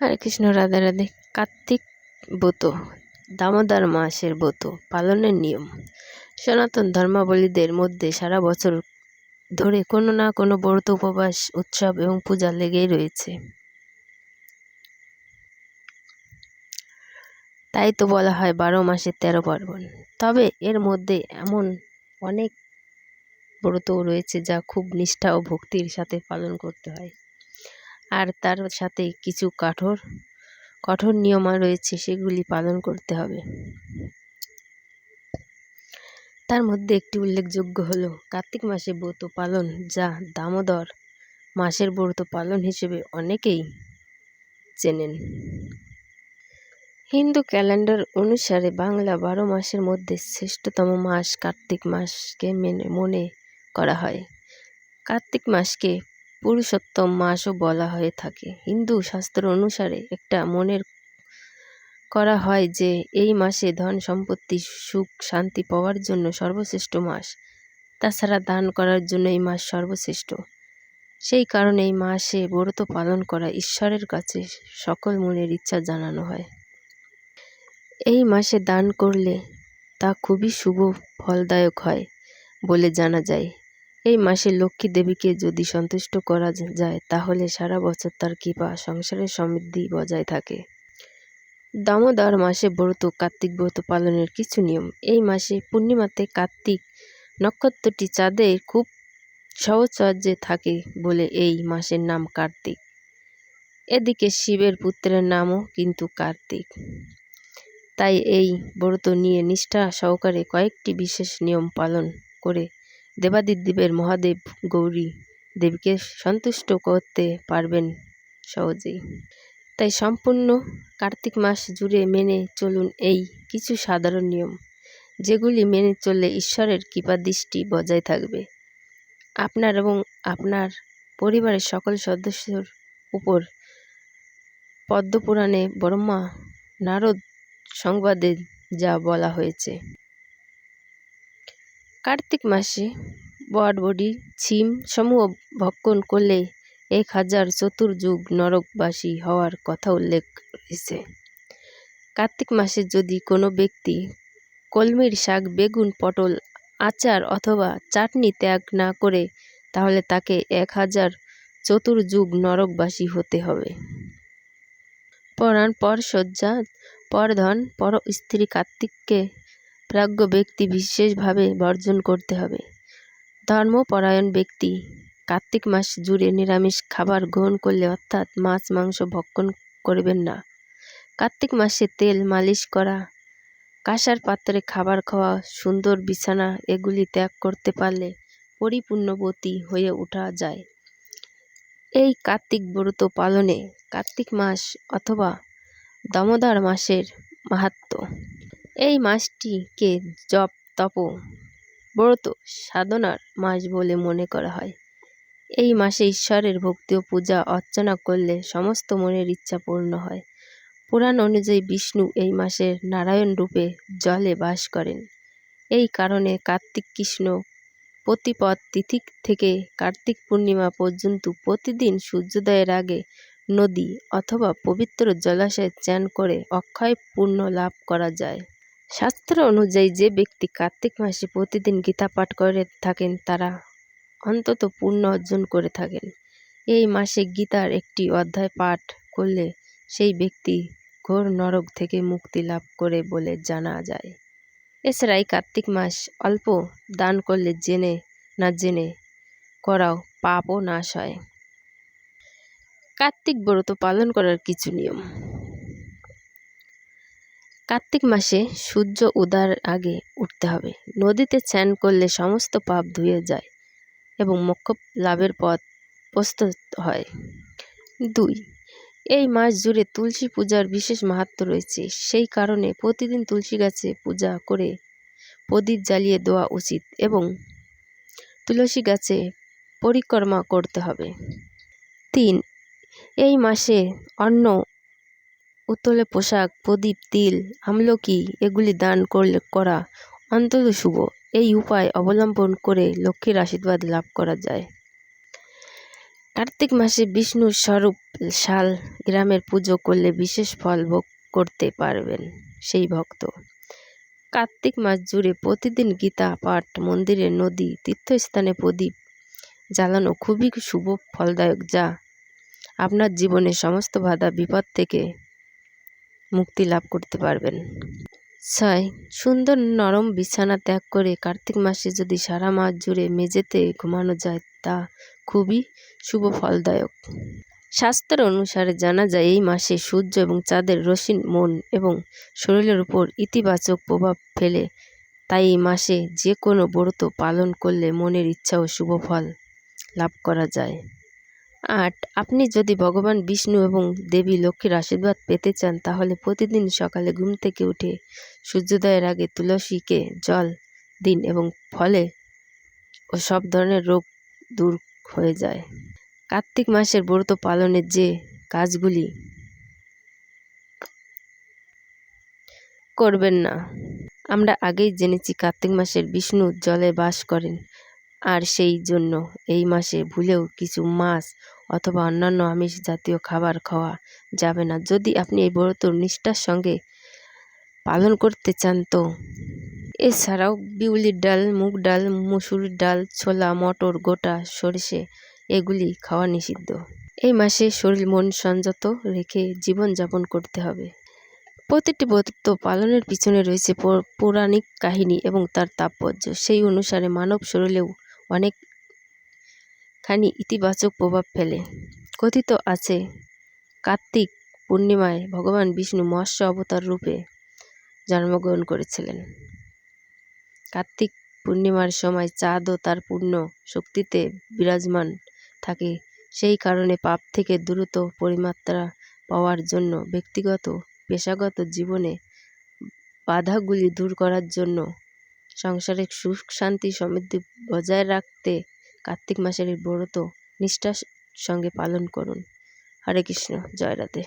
হরে কৃষ্ণ, রাধে রাধে। কার্তিক ব্রত, দামোদর মাসের ব্রত পালনের নিয়ম। সনাতন ধর্মাবলীদের মধ্যে সারা বছর ধরে কোনো না কোনো ব্রত, উপবাস, উৎসব এবং পূজা লেগেই রয়েছে। তাই তো বলা হয় বারো মাসে তেরো পার্বণ। তবে এর মধ্যে এমন অনেক ব্রতও রয়েছে যা খুব নিষ্ঠা ও ভক্তির সাথে পালন করতে হয়। আর তার সাথে কিছু কঠোর কঠোর নিয়ম রয়েছে সেগুলি পালন করতে হবে। তার মধ্যে একটি উল্লেখযোগ্য হল, কার্তিক মাসে ব্রত পালন যা দামোদর মাসের ব্রত পালন হিসেবে অনেকেই চেনেন। হিন্দু ক্যালেন্ডার অনুসারে বাংলা বারো মাসের মধ্যে শ্রেষ্ঠতম মাস কার্তিক মাসকে মেনে, মনে করা হয়। কার্তিক মাসকে পুরুষোত্তম মাসও বলা হয়ে থাকে। হিন্দু শাস্ত্র অনুসারে একটা মনের করা হয় যে, এই মাসে ধন সম্পত্তি, সুখ, শান্তি পাওয়ার জন্য সর্বশ্রেষ্ঠ মাস। তাছাড়া দান করার জন্য এই মাস সর্বশ্রেষ্ঠ। সেই কারণে এই মাসে ব্রত পালন করা ঈশ্বরের কাছে সকল মনের ইচ্ছা জানানো হয়। এই মাসে দান করলে তা খুবই শুভ, ফলদায়ক হয় বলে জানা যায়। এই মাসে লক্ষ্মী দেবীকে যদি সন্তুষ্ট করা যায়, তাহলে সারা বছর তার কৃপা সংসারের সমৃদ্ধি বজায় থাকে। দামোদর মাসে ব্রত, কার্তিক ব্রত পালনের কিছু নিয়ম। এই মাসে পূর্ণিমাতে কার্তিক নক্ষত্রটি চাঁদে খুব সহচর্যে থাকে বলে এই মাসের নাম কার্তিক। এদিকে শিবের পুত্রের নামও কিন্তু কার্তিক। তাই এই ব্রত নিয়ে নিষ্ঠা সহকারে কয়েকটি বিশেষ নিয়ম পালন করে দেবাদিদেবের মহাদেব গৌরী দেবীকে সন্তুষ্ট করতে পারবেন সহজেই। তাই সম্পূর্ণ কার্তিক মাস জুড়ে মেনে চলুন এই কিছু সাধারণ নিয়ম, যেগুলি মেনে চললে ঈশ্বরের কৃপাদৃষ্টি বজায় থাকবে। আপনার এবং আপনার পরিবারের সকল সদস্যর উপর পদ্মপুরাণে ব্রহ্মা নারদ সংবাদে যা বলা হয়েছে। কার্তিক মাসে বটবডি ছিম সমূহ ভক্ষণ করলে এক হাজার চতুর্যুগ নরকবাসী হওয়ার কথা উল্লেখ রয়েছে কার্তিক মাসে যদি কোনো ব্যক্তি কলমির শাক, বেগুন, পটল, আচার অথবা চাটনি ত্যাগ না করে, তাহলে তাকে এক হাজার চতুর্যুগ নরকবাসী হতে হবে। পরাণ পর শয্যা পর ধন পর স্ত্রী কার্তিককে প্রাজ্ঞ ব্যক্তি বিশেষভাবে বর্জন করতে হবে। ধর্মপরায়ণ ব্যক্তি কার্তিক মাস জুড়ে নিরামিষ খাবার গ্রহণ করলে অর্থাৎ মাছ, মাংস ভক্ষণ করবেন না। কার্তিক মাসে তেল মালিশ করা, কাঁসার পাত্রে খাবার খাওয়া, সুন্দর বিছানা এগুলি ত্যাগ করতে পারলে পরিপূর্ণবতী হয়ে ওঠা যায়। এই কার্তিক ব্রত পালনে কার্তিক মাস অথবা দামোদর মাসের মাহাত্ম এই মাসটিকে জপ তপ ব্রত সাধনার মাস বলে মনে করা হয়। এই মাসে ঈশ্বরের ভক্তি ও পূজা অর্চনা করলে সমস্ত মনের ইচ্ছা পূর্ণ হয়। পুরাণ অনুযায়ী বিষ্ণু এই মাসের নারায়ণ রূপে জলে বাস করেন। এই কারণে কার্তিক কৃষ্ণ প্রতিপদ তিথি থেকে কার্তিক পূর্ণিমা পর্যন্ত প্রতিদিন সূর্যোদয়ের আগে নদী অথবা পবিত্র জলাশয়ে চান করে অক্ষয় পূর্ণ লাভ করা যায়। শাস্ত্র অনুযায়ী যে ব্যক্তি কার্তিক মাসে প্রতিদিন গীতা পাঠ করে থাকেন, তারা অন্তত পূর্ণ অর্জন করে থাকেন। এই মাসে গীতার একটি অধ্যায় পাঠ করলে সেই ব্যক্তি ঘোর নরক থেকে মুক্তি লাভ করে বলে জানা যায়। এছাড়া এই কার্তিক মাস অল্প দান করলে জেনে না জেনে করাও পাপও নাশ হয়। কার্তিক ব্রত পালন করার কিছু নিয়ম। কার্তিক মাসে সূর্য উদার আগে উঠতে হবে। নদীতে স্নান করলে সমস্ত পাপ ধুয়ে যায় এবং মোক্ষ লাভের পথ প্রস্তুত হয়। দুই, এই মাস জুড়ে তুলসী পূজার বিশেষ মাহাত্ম রয়েছে। সেই কারণে প্রতিদিন তুলসী গাছে পূজা করে প্রদীপ জ্বালিয়ে দেওয়া উচিত এবং তুলসী গাছে পরিক্রমা করতে হবে। তিন, এই মাসে অন্ন উতলে পোশাক, প্রদীপ, তিল, আমলকি এগুলি দান করলে করা অন্তত শুভ। এই উপায় অবলম্বন করে লক্ষ্মীর আশীর্বাদ লাভ করা যায়। কার্তিক মাসে বিষ্ণুর স্বরূপ শাল গ্রামের পুজো করলে বিশেষ ফল ভোগ করতে পারবেন সেই ভক্ত। কার্তিক মাস জুড়ে প্রতিদিন গীতা, পাঠ, মন্দিরে নদী, তীর্থস্থানে প্রদীপ জ্বালানো খুবই শুভ, ফলদায়ক, যা আপনার জীবনে সমস্ত বাধা, বিপদ থেকে মুক্তি লাভ করতে পারবেন। ছয়, সুন্দর নরম বিছানা ত্যাগ করে কার্তিক মাসে যদি সারা মাস জুড়ে মেঝেতে ঘুমানো যায়, তা খুবই শুভ ফলদায়ক। শাস্ত্র অনুসারে জানা যায়, এই মাসে সূর্য এবং চাঁদের রশ্মি মন এবং শরীরের উপর ইতিবাচক প্রভাব ফেলে। তাই এই মাসে যে কোনো ব্রত পালন করলে মনের ইচ্ছা ও শুভ ফল লাভ করা যায়। আট, আপনি যদি ভগবান বিষ্ণু এবং দেবী লক্ষ্মীর আশীর্বাদ পেতে চান, তাহলে প্রতিদিন সকালে ঘুম থেকে উঠে সূর্যোদয়ের আগে তুলসীকে জল দিন এবং ফলে ও সব ধরনের রোগ দূর হয়ে যায়। কার্তিক মাসের ব্রত পালনের যে কাজগুলি করবেন না, আমরা আগেই জেনেছি কার্তিক মাসের বিষ্ণু জলে বাস করেন। আর সেই জন্য এই মাসে ভুলেও কিছু মাছ অথবা অন্যান্য আমিষ জাতীয় খাবার খাওয়া যাবে না। যদি আপনি এই ব্রত নিষ্ঠার সঙ্গে পালন করতে চান তো এছাড়াও বিউলির ডাল, মুগ ডাল, মুসুর ডাল, ছোলা, মটর, গোটা, সরষে এগুলি খাওয়া নিষিদ্ধ। এই মাসে শরীর মন সংযত রেখে জীবনযাপন করতে হবে। প্রতিটি ব্রত পালনের পিছনে রয়েছে পৌরাণিক কাহিনী এবং তার তাৎপর্য। সেই অনুসারে মানব শরীরেও অনেকখানি ইতিবাচক প্রভাব ফেলে। কথিত আছে, কার্তিক পূর্ণিমায় ভগবান বিষ্ণু মৎস্য অবতার রূপে জন্মগ্রহণ করেছিলেন। কার্তিক পূর্ণিমার সময় চাঁদও তার পূর্ণ শক্তিতে বিরাজমান থাকে, সেই কারণে পাপ থেকে দ্রুত পরিমাত্রা পাওয়ার জন্য ব্যক্তিগত, পেশাগত জীবনে বাধাগুলি দূর করার জন্য সংসারের সুখ শান্তি সমৃদ্ধি বজায় রাখতে কার্তিক মাসের এই ব্রত নিষ্ঠার সঙ্গে পালন করুন। হরে কৃষ্ণ, জয় রাধে।